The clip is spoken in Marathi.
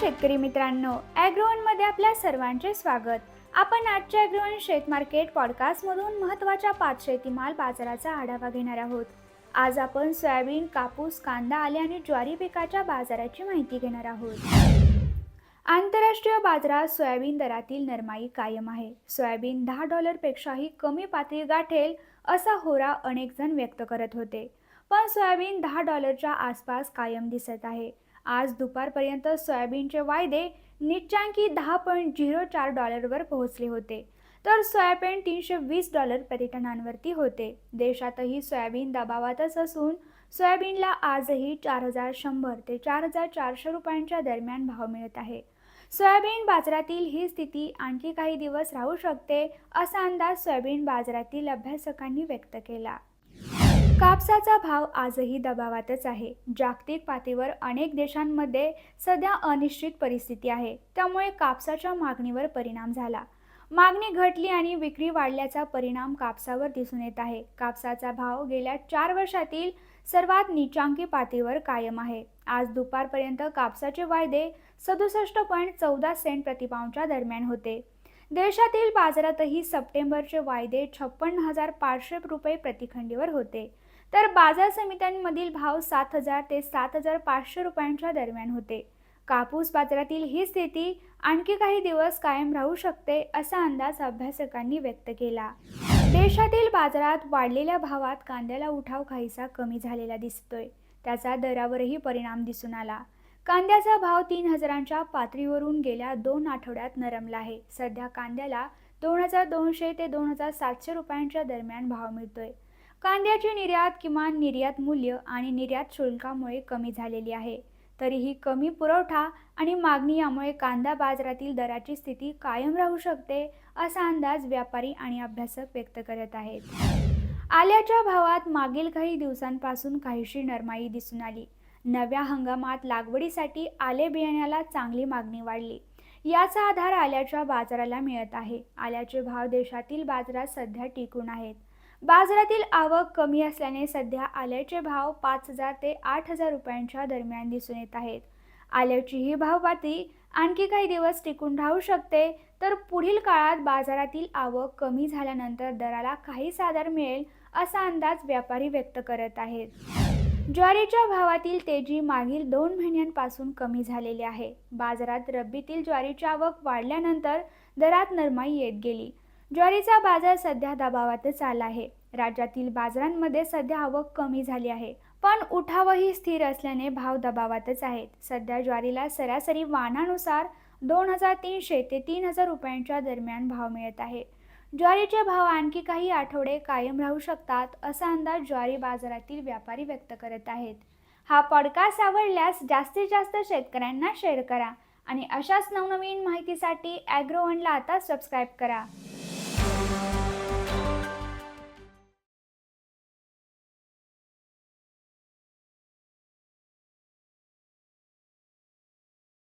शेतकरी मित्रांनो ॲग्रोवनमध्ये आपल्या सर्वांचे स्वागत. आपण आजच्या ॲग्रोवन शेत मार्केट पॉडकास्टमधून महत्त्वाच्या पाच शेतीमाल बाजाराचा आढावा घेणार आहोत. आज आपण सोयाबीन कापूस कांदा आले आणि ज्वारी पिकाच्या बाजाराची माहिती घेणार आहोत. आंतरराष्ट्रीय बाजारात सोयाबीन दरातील नरमाई कायम आहे. सोयाबीन दहा डॉलरपेक्षाही कमी पातळी गाठेल असा होरा अनेक जण व्यक्त करत होते. पण सोयाबीन दहा डॉलरच्या आसपास कायम दिसत आहे. आज दुपारपर्यंत सोयाबीनचे वायदे निच्चांकी दहा पॉईंट झिरो चार डॉलरवर पोहोचले होते. तर सोयाबीन तीनशे वीस डॉलर प्रतिटनांवरती होते. देशातही सोयाबीन दबावातच असून सोयाबीनला आजही चार हजार शंभर ते चार हजार चारशे रुपयांच्या दरम्यान भाव मिळत आहे. सोयाबीन बाजारातील ही स्थिती आणखी काही दिवस राहू शकते असा अंदाज सोयाबीन बाजारातील अभ्यासकांनी व्यक्त केला. कापसाचा भाव आजही दबावातच आहे. जागतिक पातळीवर अनेक देशांमध्ये सध्या अनिश्चित परिस्थिती आहे. त्यामुळे कापसाच्या मागणीवर परिणाम झाला. मागणी घटली आणि विक्री वाढल्याचा परिणाम कापसावर दिसून येत आहे. कापसाचा भाव गेल्या चार वर्षातील सर्वात निचांकी पातळीवर कायम आहे. आज दुपारपर्यंत कापसाचे वायदे सदुसष्ट पॉईंट चौदा सेंट प्रतिपाऊंडच्या दरम्यान होते. देशातील बाजारातही सप्टेंबरचे वायदे छप्पन्न हजार पाचशे रुपये प्रतिखंडीवर होते. तर बाजार समित्यांमधील भाव सात हजार ते सात हजार पाचशे रुपयांच्या दरम्यान होते. कापूस बाजारातील ही स्थिती आणखी काही दिवस कायम राहू शकते असा अंदाज अभ्यासकांनी व्यक्त केला. देशातील बाजारात वाढलेल्या भावात कांद्याला उठाव काहीसा कमी झालेला दिसतोय. त्याचा दरावरही परिणाम दिसून आला. कांद्याचा भाव तीन हजारांच्या पातळीवरून गेल्या दोन आठवड्यात नरमला आहे. सध्या कांद्याला दोन हजार दोनशे ते दोन हजार सातशे रुपयांच्या दरम्यान भाव मिळतोय. कांद्याची निर्यात किमान निर्यात मूल्य आणि निर्यात शुल्कामुळे कमी झालेली आहे. तरीही कमी पुरवठा आणि मागणी यामुळे कांदा बाजारातील दराची स्थिती कायम राहू शकते असा अंदाज व्यापारी आणि अभ्यासक व्यक्त करत आहेत. आल्याच्या भावात मागील काही दिवसांपासून काहीशी नरमाई दिसून आली. नव्या हंगामात लागवडीसाठी आले बियाण्याला चांगली मागणी वाढली. याचा आधार आल्याच्या बाजाराला मिळत आहे. आल्याचे भाव देशातील बाजारात सध्या टिकून आहेत. बाजारातील आवक कमी असल्याने सध्या आल्याचे भाव पाच हजार ते आठ हजार रुपयांच्या दरम्यान दिसून येत आहेत. आल्याची ही भावपाती आणखी काही दिवस टिकून राहू शकते तर पुढील काळात बाजारातील आवक कमी झाल्यानंतर दराला काही आधार मिळेल असा अंदाज व्यापारी व्यक्त करत आहेत. ज्वारीच्या भावातील तेजी मागील दोन महिन्यांपासून कमी झालेली आहे. बाजारात रब्बीतील ज्वारीची आवक वाढल्यानंतर दरात नरमाई येत गेली. ज्वारीचा बाजार सध्या दबावातच आला आहे. राज्यातील बाजारांमध्ये सध्या आवक कमी झाली आहे. पण उठावही स्थिर असल्याने भाव दबावातच आहेत. सध्या ज्वारीला सरासरी वाणानुसार दोन हजार तीनशे ते तीन हजार रुपयांच्या दरम्यान भाव मिळत आहे. ज्वारीचे भाव आणखी काही आठवडे कायम राहू शकतात असा अंदाज ज्वारी बाजारातील व्यापारी व्यक्त करत आहेत. हा पॉडकास्ट आवडल्यास जास्तीत जास्त शेतकऱ्यांना शेअर करा आणि अशाच नवनवीन माहितीसाठी ॲग्रोवनला आता सबस्क्राईब करा.